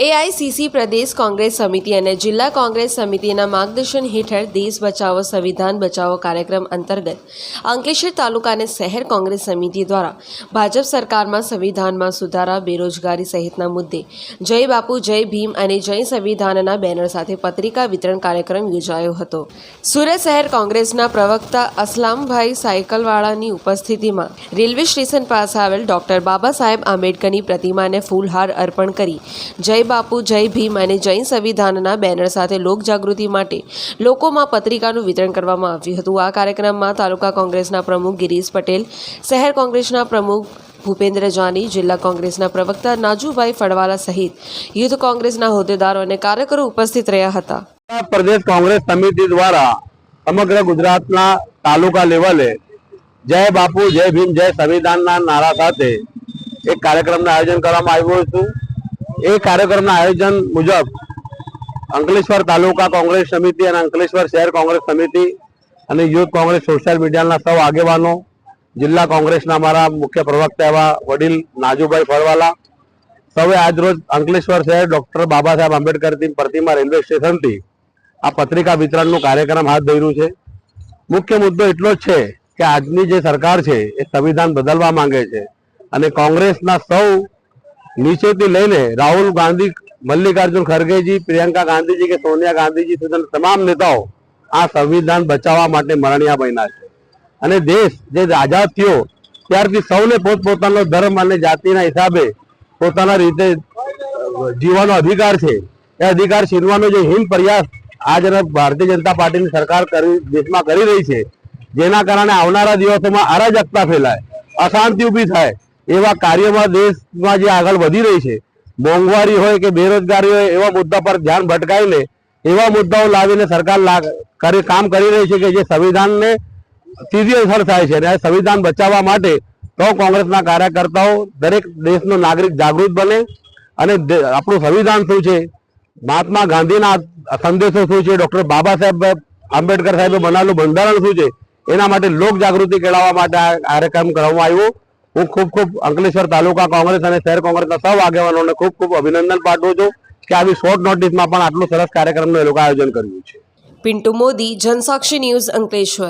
AICC પ્રદેશ કોંગ્રેસ સમિતિ અને જિલ્લા કોંગ્રેસ સમિતિના માર્ગદર્શન હેઠળ દેશ બચાવો, સંવિધાન બચાવો કાર્યક્રમ અંતર્ગત અંકલેશ્વર તાલુકા અને શહેર કોંગ્રેસ સમિતિ દ્વારા ભાજપ સરકારમાં સંવિધાનમાં સુધારા, બેરોજગારી સહિતના મુદ્દે જય બાપુ, જય ભીમ અને જય સંવિધાનના બેનર સાથે પત્રિકા વિતરણ કાર્યક્રમ યોજાયો હતો. સુરત શહેર કોંગ્રેસના પ્રવક્તા અસલામભાઈ સાયકલવાળાની ઉપસ્થિતિમાં રેલવે સ્ટેશન પાસે આવેલ ડોક્ટર બાબા સાહેબ આંબેડકરની પ્રતિમાને ફૂલહાર અર્પણ કરી જય બાપુ, જય ભીમ અને જૈન સંવિધાનના બેનર સાથે લોક માટે લોકોમાં પત્રિકાનું વિતરણ કરવામાં આવ્યું હતું. આ કાર્યક્રમમાં તાલુકા કોંગ્રેસના પ્રમુખ ગિરીશ પટેલ, શહેર કોંગ્રેસના પ્રમુખ ભૂપેન્દ્ર જાની, જિલ્લા કોંગ્રેસના પ્રવક્તા નાજુભાઈ ફળવાલા સહિત યુથ કોંગ્રેસના હોદ્દેદારો અને કાર્યકરો ઉપસ્થિત રહ્યા હતા. પ્રદેશ કોંગ્રેસ સમિતિ દ્વારા સમગ્ર ગુજરાતના તાલુકા લેવલે જય બાપુ, જય ભીમ, જય સંવિધાનના નારા સાથે એક કાર્યક્રમનું આયોજન કરવામાં આવ્યું હતું. એ કાર્યક્રમના આયોજન મુજબ અંકલેશ્વર તાલુકા કોંગ્રેસ સમિતિ અને અંકલેશ્વર શહેર કોંગ્રેસ સમિતિ અને યુથ કોંગ્રેસ સોશિયલ મીડિયાના સૌ આગેવાનો, જિલ્લા કોંગ્રેસના મારા મુખ્ય પ્રવક્તા એવા વડીલ નાજુભાઈ ફળવાલા, સૌએ આજરોજ અંકલેશ્વર શહેર ડોક્ટર બાબા સાહેબ આંબેડકરની પ્રતિમા રેલવે સ્ટેશનથી આ પત્રિકા વિતરણનું કાર્યક્રમ હાથ ધર્યું છે. મુખ્ય મુદ્દો એટલો જ છે કે આજની જે સરકાર છે એ સંવિધાન બદલવા માંગે છે અને કોંગ્રેસના સૌ નીચેથી લઈને રાહુલ ગાંધી, મલ્લિકાર્જુન ખરગેજી, પ્રિયંકા ગાંધીજી કે સોનિયા ગાંધીજી સુધીના તમામ નેતાઓ આ સંવિધાન બચાવવા માટે મરણિયા બન્યા છે. અને દેશ જે આઝાદ થયો, ત્યારથી સૌને પોતપોતાનો ધર્મ અને જાતિના હિસાબે પોતાના રીતે જીવવાનો અધિકાર છે. એ અધિકાર છીનવાનો જે હિમ પ્રયાસ આજ ભારતીય જનતા પાર્ટીની સરકાર કરી, દેશમાં કરી રહી છે, જેના કારણે આવનારા દિવસોમાં અરાજકતા ફેલાય, અશાંતિ ઊભી થાય એવા કાર્યમાં દેશમાં જે આગળ વધી રહી છે, મોંઘવારી હોય કે બેરોજગારી હોય, એવા મુદ્દા પર ધ્યાન ભટકાવીને, એવા મુદ્દાઓ લાવીને સરકાર કામ કરી રહી છે કે જે સંવિધાનને સીધી અસર થાય છે અને આ સંવિધાન બચાવવા માટે તો કોંગ્રેસના કાર્યકર્તાઓ દરેક દેશનો નાગરિક જાગૃત બને અને આપણું સંવિધાન શું છે? મહાત્મા ગાંધીના સંદેશો શું છે? ડૉક્ટર બાબા સાહેબ, આંબેડકર સાહેબે બનાવેલું બંધારણ શું છે? એના માટે લોક જાગૃતિ કેળવવા માટે આ કાર્યક્રમ કરવામાં આવ્યો. હું ખૂબ ખૂબ અંકલેશ્વર તાલુકા કોંગ્રેસ અને શહેર કોંગ્રેસના સૌ આગેવાનોને ખૂબ ખૂબ અભિનંદન પાઠવું છું કે આવી શોર્ટ નોટિસમાં પણ આટલું સરસ કાર્યક્રમનું એ લોકો આયોજન કર્યું છે. પિન્ટુ મોદી, જનસાક્ષી ન્યૂઝ અંકલેશ્વર.